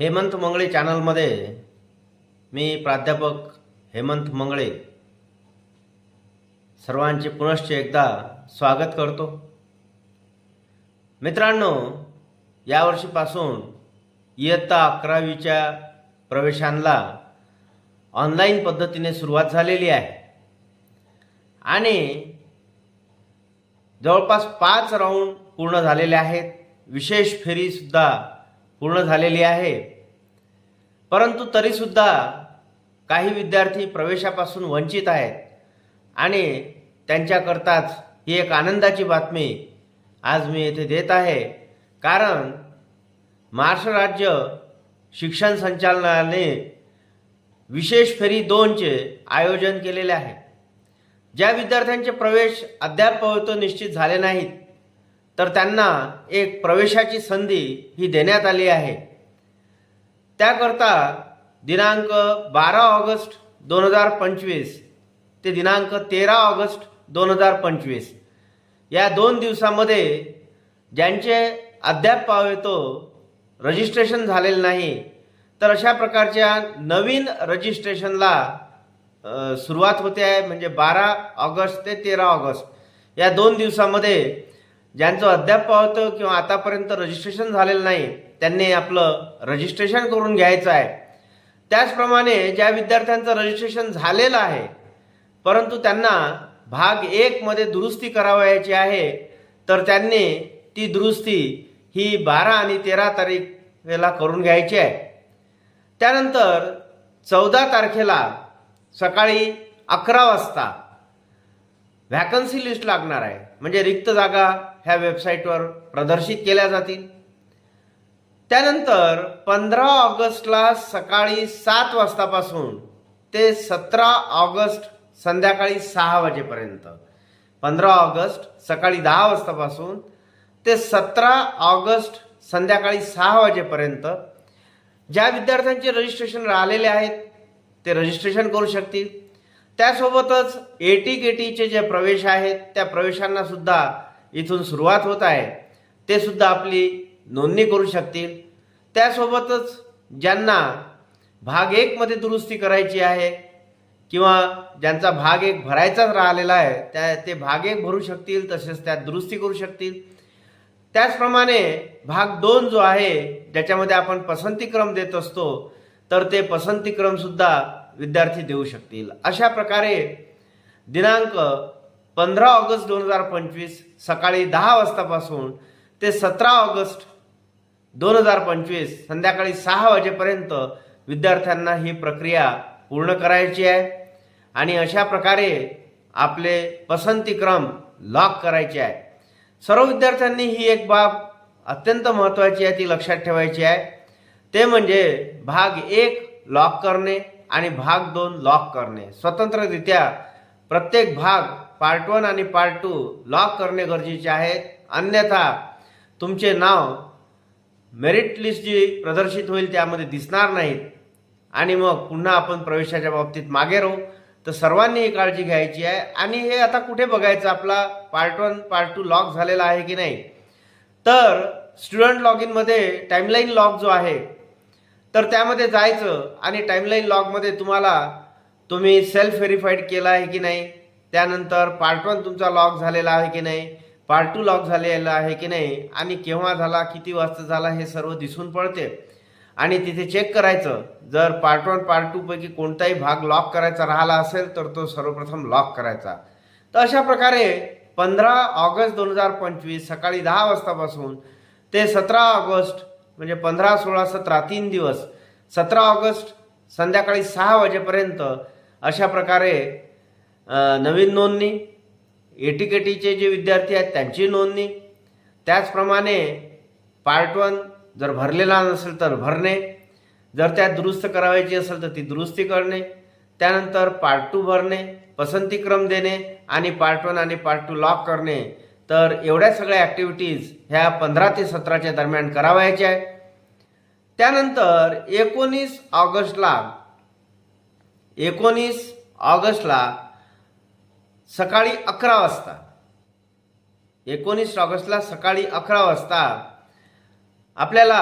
हेमंत मंगळे चॅनलमध्ये मी प्राध्यापक हेमंत मंगळे सर्वांचे पुनश्च एकदा स्वागत करतो. मित्रांनो यावर्षीपासून इयत्ता अकरावीच्या प्रवेशांना ऑनलाईन पद्धतीने सुरुवात झालेली आहे. आणि जवळपास पाच राऊंड पूर्ण झालेले आहेत. विशेष फेरीसुद्धा पूर्ण झालेली आहे. परंतु तरीसुद्धा काही विद्यार्थी प्रवेशापासून वंचित आहेत आणि त्यांच्याकरताच ही एक आनंदाची बातमी आज मी येथे देत आहे. कारण महाराष्ट्र राज्य शिक्षण संचालनालयाने विशेष फेरी दोनचे आयोजन केलेले आहे. ज्या विद्यार्थ्यांचे प्रवेश अद्याप निश्चित झाले नाहीत तर त्यांना एक प्रवेशाची संधी ही देण्यात आली आहे. त्याकरता दिनांक बारा ऑगस्ट दोन हजार पंचवीस ते दिनांक तेरा ऑगस्ट दोन हजार पंचवीस या दोन दिवसामध्ये ज्यांचे अद्याप पावेतो रजिस्ट्रेशन झालेलं नाही तर अशा प्रकारच्या नवीन रजिस्ट्रेशनला सुरुवात होते आहे म्हणजे बारा ऑगस्ट ते तेरा ऑगस्ट या दोन दिवसामध्ये ज्यांचं अद्याप पावतं किंवा आतापर्यंत रजिस्ट्रेशन झालेलं नाही त्यांनी आपलं रजिस्ट्रेशन करून घ्यायचं आहे. त्याचप्रमाणे ज्या विद्यार्थ्यांचं रजिस्ट्रेशन झालेलं आहे परंतु त्यांना भाग एकमध्ये दुरुस्ती करावयाची आहे तर त्यांनी ती दुरुस्ती ही बारा आणि तेरा तारीखेला करून घ्यायची आहे. त्यानंतर चौदा तारखेला सकाळी अकरा वाजता व्हॅकन्सी लिस्ट लागणार आहे. म्हणजे रिक्त जागा ह्या वेबसाईटवर प्रदर्शित केल्या जातील. त्यानंतर पंधरा ऑगस्टला सकाळी सात वाजतापासून ते सतरा ऑगस्ट संध्याकाळी सहा वाजेपर्यंत. पंधरा ऑगस्ट सकाळी दहा वाजतापासून ते सतरा ऑगस्ट संध्याकाळी सहा वाजेपर्यंत. ज्या विद्यार्थ्यांचे रजिस्ट्रेशन राहिलेले आहेत ते रजिस्ट्रेशन करू शकतील. त्यासोबतच ए टी जे प्रवेश आहेत त्या प्रवेशांना सुद्धा इथून सुरुवात होत आहे. ते सुद्धा आपली नोंदणी करू शकतील. त्यासोबतच ज्यांना भाग एकमध्ये दुरुस्ती करायची आहे किंवा ज्यांचा भाग एक भरायचाच राहिलेला आहे त्या ते भाग एक भरू शकतील तसेच त्यात दुरुस्ती करू शकतील. त्याचप्रमाणे भाग दोन जो आहे ज्याच्यामध्ये आपण पसंतीक्रम देत असतो तर ते पसंतीक्रमसुद्धा विद्यार्थी देऊ शकतील. अशा प्रकारे दिनांक पंधरा ऑगस्ट दोन हजार पंचवीस सकाळी दहा वाजतापासून ते सतरा ऑगस्ट दोन हजार पंचवीस संध्याकाळी सहा वाजेपर्यंत विद्यार्थ्यांना ही प्रक्रिया पूर्ण करायची आहे. आणि अशा प्रकारे आपले पसंतीक्रम लॉक करायचे आहे. सर्व विद्यार्थ्यांनी ही एक बाब अत्यंत महत्त्वाची आहे ती लक्षात ठेवायची आहे. ते म्हणजे भाग एक लॉक करणे आणि भाग दोन लॉक करणे. स्वतंत्ररित्या प्रत्येक भाग पार्ट वन आणि पार्ट टू लॉक करणे गरजेचे आहे. अन्यथा तुमचे नाव मेरिट लिस्ट जी प्रदर्शित होईल त्यामध्ये दिसणार नाहीत. आणि मग पुन्हा आपण प्रवेशाच्या बाबतीत मागे राहू. तर सर्वांनी ही काळजी घ्यायची आहे. आणि हे आता कुठे बघायचं? आपला part one part two lock झालेला आहे की नाही? तर स्टुडंट लॉग इनमध्ये टाईमलाईन लॉक जो आहे तर त्यामध्ये जायचं आणि टाईमलाईन लॉगमध्ये तुम्हाला तुम्ही सेल्फ व्हेरीफाईड केला आहे की नाही? त्यानंतर पार्ट वन तुमचा लॉक झालेला आहे की नाही? पार्ट टू लॉक झालेला आहे की नाही? आणि केव्हा झाला किती वाजता झाला हे सर्व दिसून पडते. आणि तिथे चेक करायचं. जर पार्ट वन पार्ट टू पैकी कोणताही भाग लॉक करायचा राहिला असेल तर तो सर्वप्रथम लॉक करायचा. तर अशा प्रकारे पंधरा ऑगस्ट दोन हजार पंचवीस सकाळी दहा वाजतापासून ते सतरा ऑगस्ट म्हणजे पंधरा सोळा सतरा तीन दिवस सतरा ऑगस्ट संध्याकाळी सहा वाजेपर्यंत अशा प्रकारे नवीन नोंदणी एटीकेटीचे जे विद्यार्थी आहेत त्यांची नोंदणी त्याचप्रमाणे पार्ट वन जर भरलेला नसेल तर भरणे जर त्यात दुरुस्त करावायची असेल तर ती दुरुस्ती करणे त्यानंतर पार्ट टू भरणे पसंतीक्रम देणे आणि पार्ट वन आणि पार्ट टू लॉक करणे तर एवढ्या सगळ्या ॲक्टिव्हिटीज ह्या पंधरा ते सतराच्या दरम्यान करावायच्या आहे त्यानंतर एकोणीस ऑगस्टला एकोणीस ऑगस्टला सकाळी अकरा वाजता एकोणीस ऑगस्टला सकाळी अकरा वाजता आपल्याला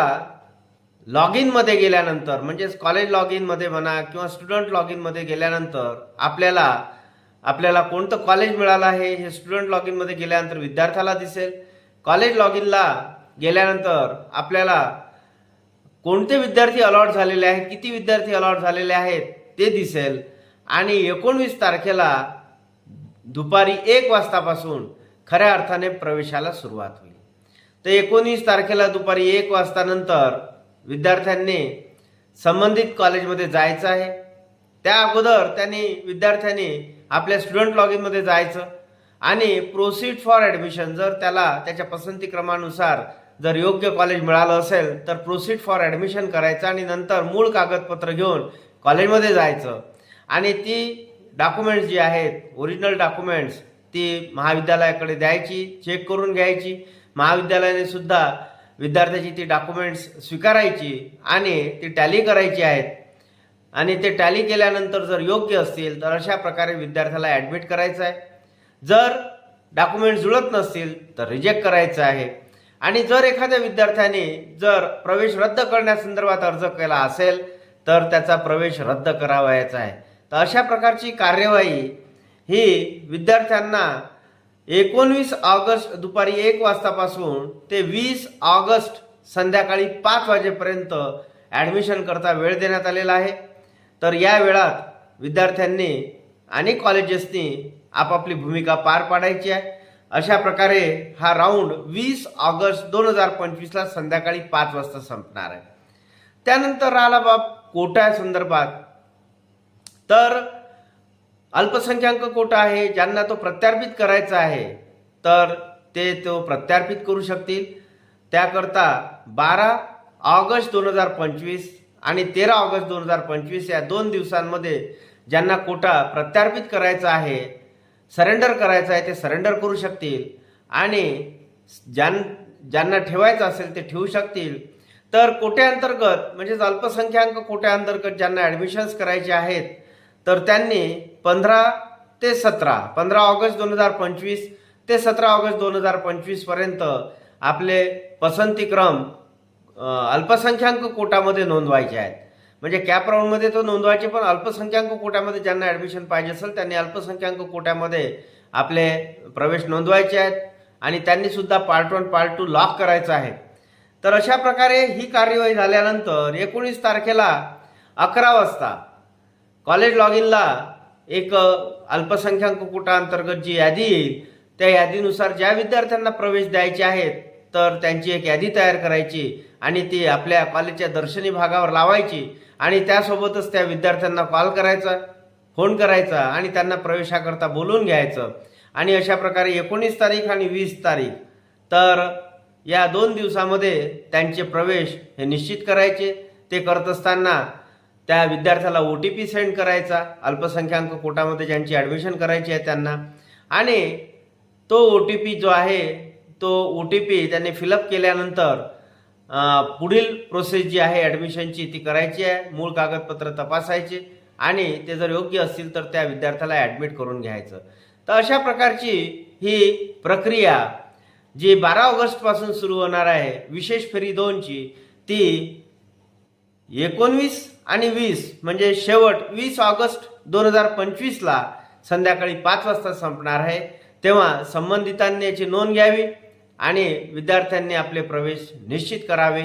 लॉग इनमध्ये गेल्यानंतर म्हणजेच कॉलेज लॉग इनमध्ये म्हणा किंवा स्टुडंट लॉग इनमध्ये गेल्यानंतर आपल्याला आपल्याला कोणतं कॉलेज मिळालं आहे? हे स्टुडंट लॉग इनमध्ये गेल्यानंतर विद्यार्थ्याला दिसेल. कॉलेज लॉग इनला गेल्यानंतर आपल्याला कोणते विद्यार्थी अलॉट झालेले आहेत? किती विद्यार्थी अलॉट झालेले आहेत? ते दिसेल. आणि एकोणवीस तारखेला दुपारी एक वाजतापासून खऱ्या अर्थाने प्रवेशाला सुरुवात होईल. तर एकोणीस तारखेला दुपारी एक वाजतानंतर विद्यार्थ्यांनी संबंधित कॉलेजमध्ये जायचं आहे. त्या अगोदर त्यांनी विद्यार्थ्यांनी आपल्या स्टुडंट लॉग इनमध्ये जायचं. आणि प्रोसीड फॉर ॲडमिशन जर त्याला त्याच्या पसंती क्रमानुसार जर योग्य कॉलेज मिळालं असेल तर प्रोसीड फॉर ॲडमिशन करायचं आणि नंतर मूळ कागदपत्र घेऊन कॉलेजमध्ये जायचं. आणि ती डॉक्युमेंट्स जी आहेत ओरिजिनल डॉक्युमेंट्स ती महाविद्यालयाकडे द्यायची चेक करून घ्यायची. महाविद्यालयाने सुद्धा विद्यार्थ्याची ती डॉक्युमेंट्स स्वीकारायची आणि ती टॅली करायची आहेत. आणि ते टॅली केल्यानंतर जर योग्य असतील तर अशा प्रकारे विद्यार्थ्याला ॲडमिट करायचं आहे. जर डॉक्युमेंट जुळत नसतील तर रिजेक्ट करायचं आहे. आणि जर एखाद्या विद्यार्थ्याने जर प्रवेश रद्द करण्यासंदर्भात अर्ज केला असेल तर त्याचा प्रवेश रद्द करावायचा आहे. तर अशा प्रकारची कार्यवाही ही विद्यार्थ्यांना एकोणवीस ऑगस्ट दुपारी एक वाजतापासून ते वीस ऑगस्ट संध्याकाळी पाच वाजेपर्यंत ॲडमिशन करता वेळ देण्यात आलेला आहे. तर या वेळात विद्यार्थ्यांनी आणि कॉलेजेसनी आपापली भूमिका पार पाडायची आहे. अशा प्रकारे हा राऊंड वीस ऑगस्ट दोन हजार पंचवीसला संध्याकाळी पाच वाजता संपणार आहे. त्यानंतर राहिला बाब कोटा संदर्भात. तर अल्पसंख्याक कोटा आहे ज्यांना तो प्रत्यार्पित करायचा आहे तर ते तो प्रत्यार्पित करू शकतील. त्याकरता बारा ऑगस्ट दोन हजार पंचवीस आणि तेरा ऑगस्ट दोन हजार पंचवीस या दोन दिवसांमध्ये ज्यांना कोटा प्रत्यार्पित करायचा आहे सरेंडर करायचं आहे ते सरेंडर करू शकतील. आणि ज्यां ज्यांना ठेवायचं असेल ते ठेवू शकतील. तर कोट्याअंतर्गत म्हणजेच अल्पसंख्याक कोट्याअंतर्गत ज्यांना ॲडमिशन्स करायचे आहेत तर त्यांनी पंधरा ते सतरा पंधरा ऑगस्ट दोन हजार पंचवीस ते सतरा ऑगस्ट दोन हजार पंचवीसपर्यंत आपले पसंतीक्रम अल्पसंख्याक कोटामध्ये नोंदवायचे आहेत. म्हणजे कॅप राऊंडमध्ये तो नोंदवायचे पण अल्पसंख्याक कोट्यामध्ये ज्यांना ॲडमिशन पाहिजे असेल त्यांनी अल्पसंख्याक कोट्यामध्ये आपले प्रवेश नोंदवायचे आहेत. आणि त्यांनीसुद्धा part one part two lock करायचं आहे. तर अशा प्रकारे ही कार्यवाही झाल्यानंतर एकोणीस तारखेला अकरा वाजता कॉलेज लॉग इनला एक अल्पसंख्याक कुटाअंतर्गत जी यादी येईल त्या यादीनुसार ज्या विद्यार्थ्यांना प्रवेश द्यायचे आहेत तर त्यांची एक यादी तयार करायची आणि ती आपल्या कॉलेजच्या दर्शनी भागावर लावायची आणि त्यासोबतच त्या विद्यार्थ्यांना कॉल करायचा फोन करायचा आणि त्यांना प्रवेशाकरता बोलवून घ्यायचं. आणि अशा प्रकारे एकोणीस तारीख आणि वीस तारीख. तर या दोन दिवसामध्ये त्यांचे प्रवेश हे निश्चित करायचे. ते करत असताना त्या विद्यार्थ्याला ओ टी पी सेंड करायचा. अल्पसंख्याक कोटामध्ये ज्यांची ॲडमिशन करायची आहे त्यांना. आणि तो ओ टी पी जो आहे तो ओ टी पी त्यांनी फिलअप केल्यानंतर पुढील प्रोसेस जी आहे ॲडमिशनची ती करायची आहे. मूळ कागदपत्र तपासायचे. आणि ते जर योग्य असतील तर त्या विद्यार्थ्याला ॲडमिट करून घ्यायचं. तर अशा प्रकारची ही प्रक्रिया जी बारा ऑगस्टपासून सुरू होणार आहे विशेष फेरी दोनची ती एकोणवीस आणि वीस म्हणजे शेवट वीस ऑगस्ट दोन हजार पंचवीसला संध्याकाळी पाच वाजता संपणार आहे. तेव्हा संबंधितांनी याची नोंद घ्यावी आणि विद्यार्थ्यांनी आपले प्रवेश निश्चित करावे.